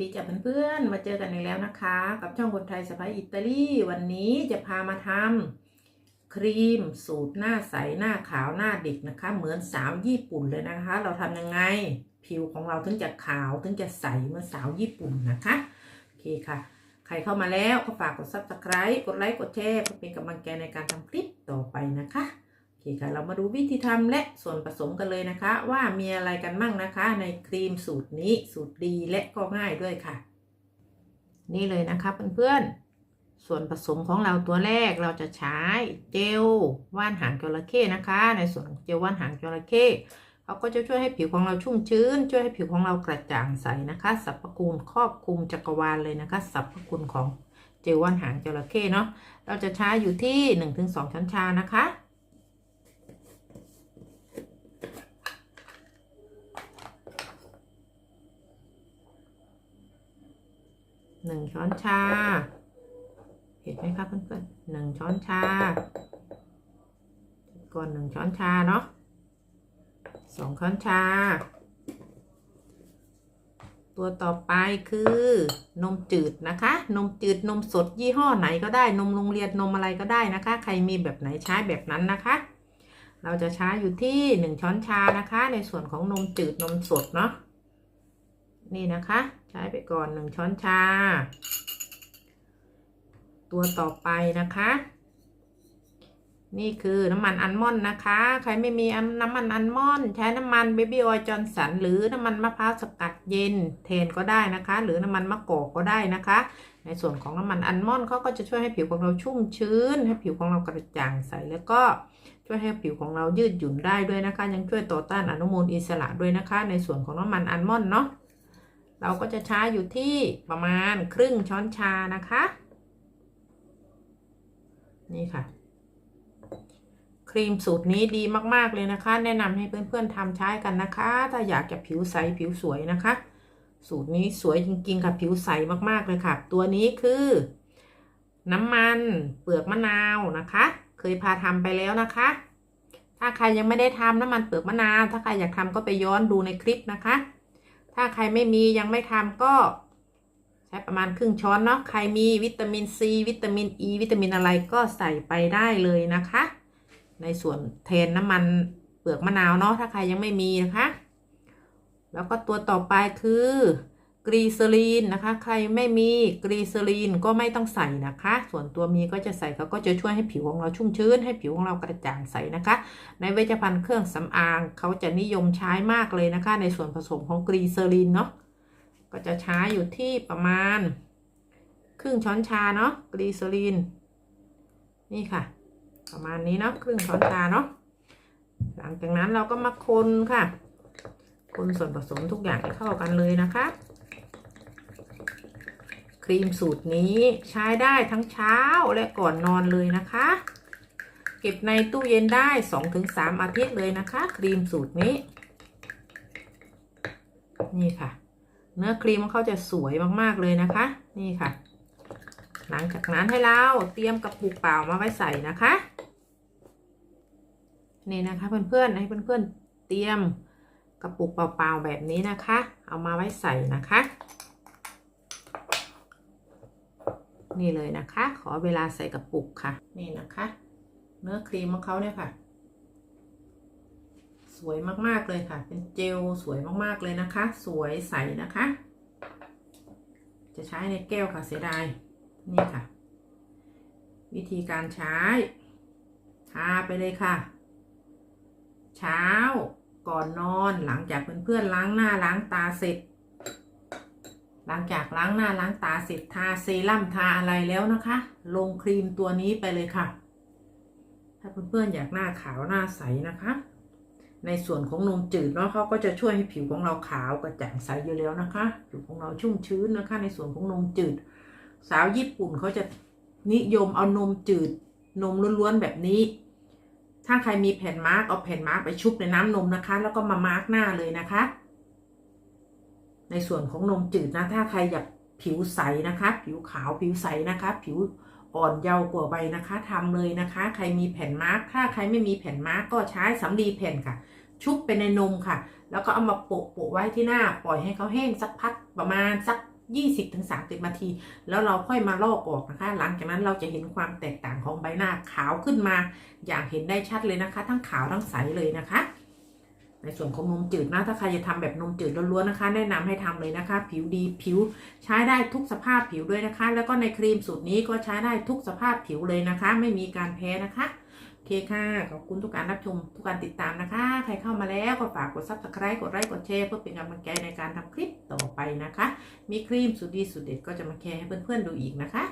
ที่จะเพื่อนๆ มาเจอกันอีกแล้วนะคะ กับช่องคนไทยสไปอิตาลีวันนี้จะพามาทำครีมสูตรหน้าใสหน้าขาวหน้าเด็กนะคะ เหมือนสาวญี่ปุ่นเลยนะคะ เราทำยังไงผิวของเราถึงจะขาวถึงจะใสเหมือนสาวญี่ปุ่นนะคะโอเคค่ะ ใครเข้ามาแล้วก็ฝากกด subscribe กดไลค์กดแชร์เพื่อเป็นกำลังใจในการทำคลิปต่อไปนะคะ คค่ะ เรามาดูวิธีทำและส่วนผสมกันเลยนะคะ ว่ามีอะไรกันมั่งนะคะ ในครีมสูตรนี้สูตรดีและก็ง่ายด้วยค่ะ นี่เลยนะคะเพื่อนๆส่วนผสมของเราตัวแรกเราจะใช้เจลว่านหางจระเข้นะคะ ในส่วนเจลว่านหางจระเข้เขาก็จะช่วยให้ผิวของเราชุ่มชื้น ช่วยให้ผิวของเรากระจ่างใสนะคะสรรพคุณครอบคลุมจักรวาลเลยนะคะสรรพคุณของเจลว่านหางจระเข้เนาะเราจะใช้อยู่ที่ 1-2 ช้อนชานะคะ หนึ่งช้อนชา เห็นไหมคะเพื่อนๆหนึ่งช้อนชา ก่อนหนึ่งช้อนชาเนาะสองช้อนชา ตัวต่อไปคือนมจืดนะคะ นมจืดนมสดยี่ห้อไหนก็ได้ นมโรงเรียนนมอะไรก็ได้นะคะ ใครมีแบบไหนใช้แบบนั้นนะคะ เราจะใช้อยู่ที่หนึ่งช้อนชานะคะ ในส่วนของนมจืดนมสดเนาะนี่นะคะ ช้ไปก่อนหนึ่งช้อนชา ตัวต่อไปนะคะ นี่คือน้ำมันอัลมอนด์นะคะ ใครไม่มีน้ำมันอัลมอนด์ใช้น้ำมันเบบี้ออยล์จอร์นสันหรือน้ำมันมะพร้าวสกัดเย็นเทนก็ได้นะคะ หรือน้ำมันมะกอกก็ได้นะคะ ในส่วนของน้ำมันอัลมอนด์เขาก็จะช่วยให้ผิวของเราชุ่มชื้น ให้ผิวของเรากระจ่างใสแล้วก็ช่วยให้ผิวของเรายืดหยุ่นได้ด้วยนะคะ ยังช่วยต่อต้านอนุมูลอิสระด้วยนะคะ ในส่วนของน้ำมันอัลมอนด์เนาะ เราก็จะใช้อยู่ที่ประมาณครึ่งช้อนชานะคะ นี่ค่ะ ครีมสูตรนี้ดีมากๆเลยนะคะ แนะนำให้เพื่อนๆทำใช้กันนะคะ ถ้าอยากจะผิวใสผิวสวยนะคะ สูตรนี้สวยจริงๆค่ะผิวใสมากๆเลยค่ะ ตัวนี้คือน้ำมันเปลือกมะนาวนะคะ เคยพาทำไปแล้วนะคะ ถ้าใครยังไม่ได้ทำน้ำมันเปลือกมะนาว ถ้าใครอยากทำก็ไปย้อนดูในคลิปนะคะ ถ้าใครไม่มียังไม่ทำก็ใช้ประมาณครึ่งช้อนเนาะ ใครมีวิตามินซีวิตามินอ e, ีวิตามินอะไรก็ใส่ไปได้เลยนะคะ ในส่วนเทนน้ำมันเปลือกมะนาวเนาะ ถ้าใครยังไม่มีนะคะ แล้วก็ตัวต่อไปคือ กรีเซอรีนนะคะ ใครไม่มีกรีเซอรีนก็ไม่ต้องใส่นะคะ ส่วนตัวมีก็จะใส่เขาก็จะช่วยให้ผิวของเราชุ่มชื้น ให้ผิวของเรากระจ่างใสนะคะ ในเวชภัณฑ์เครื่องสำอางเขาจะนิยมใช้มากเลยนะคะ ในส่วนผสมของกรีเซอรีนเนาะก็จะใช้อยู่ที่ประมาณ ครึ่งช้อนชาเนาะกรีเซอรีนนี่ค่ะ ประมาณนี้เนาะครึ่งช้อนชาเนาะหลังจากนั้นเราก็มาคนค่ะ คนส่วนผสมทุกอย่างให้เข้ากันเลยนะคะ ครีมสูตรนี้ใช้ได้ทั้งเช้าและก่อนนอนเลยนะคะ เก็บในตู้เย็นได้ 2-3 อาทิตย์เลยนะคะ ครีมสูตรนี้ นี่ค่ะ เนื้อครีมของเขาจะสวยมากๆเลยนะคะ นี่ค่ะ หลังจากนั้นให้เราเตรียมกระปุกเปล่ามาไว้ใส่นะคะนี่นะคะเพื่อนๆให้เพื่อนๆเตรียมกระปุกเปล่าๆแบบนี้นะคะ เอามาไว้ใส่นะคะ นี่เลยนะคะ ขอเวลาใส่กระปุกค่ะ นี่นะคะ เนื้อครีมของเขาเนี่ยค่ะ สวยมากๆเลยค่ะ เป็นเจลสวยมากๆเลยนะคะ สวยใสนะคะ จะใช้ในแก้วค่ะเสียดายนี่ค่ะ วิธีการใช้ทาไปเลยค่ะ เช้าก่อนนอนหลังจากเพื่อนๆล้างหน้าล้างตาเสร็จ หลังจากล้างหน้าล้างตาเสร็จทาเซรั่มทาอะไรแล้วนะคะ ลงครีมตัวนี้ไปเลยค่ะ ถ้าเพื่อนๆอยากหน้าขาวหน้าใสนะคะ ในส่วนของนมจืดเนาะเขาก็จะช่วยให้ผิวของเราขาวกระจ่างใสอยู่แล้วนะคะ ผิวของเราชุ่มชื้นนะคะ ในส่วนของนมจืด สาวญี่ปุ่นเขาจะนิยมเอานมจืด นมล้วนๆแบบนี้ ถ้าใครมีแผ่นมาร์กเอาแผ่นมาร์กไปชุบในน้ำนมนะคะ แล้วก็มามาร์กหน้าเลยนะคะ ในส่วนของนมจืดนะ ถ้าใครอยากผิวใสนะคะ ผิวขาวผิวใสนะคะ ผิวอ่อนเยาว์กว่าใบนะคะทำเลยนะคะ ใครมีแผ่นมาร์กถ้าใครไม่มีแผ่นมาร์กก็ใช้สำลีแผ่นค่ะ ชุบไปในนมค่ะ แล้วก็เอามาโปะโปะไว้ที่หน้า ปล่อยให้เขาแห้งสักพักประมาณสัก20-30นาที แล้วเราค่อยมาลอกออกนะคะ หลังจากนั้นเราจะเห็นความแตกต่างของใบหน้าขาวขึ้นมา อย่างเห็นได้ชัดเลยนะคะ ทั้งขาวทั้งใสเลยนะคะ ในส่วนของนมจืดนะ ถ้าใครจะทำแบบนมจืดล้วนๆนะคะ แนะนำให้ทำเลยนะคะ ผิวดีผิวใช้ได้ทุกสภาพผิวด้วยนะคะ แล้วก็ในครีมสูตรนี้ก็ใช้ได้ทุกสภาพผิวเลยนะคะ ไม่มีการแพ้นะคะโอเคค่ะ ขอบคุณทุกการรับชมทุกการติดตามนะคะ ใครเข้ามาแล้วก็ฝากกด subscribe กดไลค์กดแชร์เพื่อเป็นกำลังใจในการทำคลิปต่อไปนะคะ มีครีมสุดดีสุดเด็ดก็จะมาแชร์ให้เพื่อนๆดูอีกนะคะ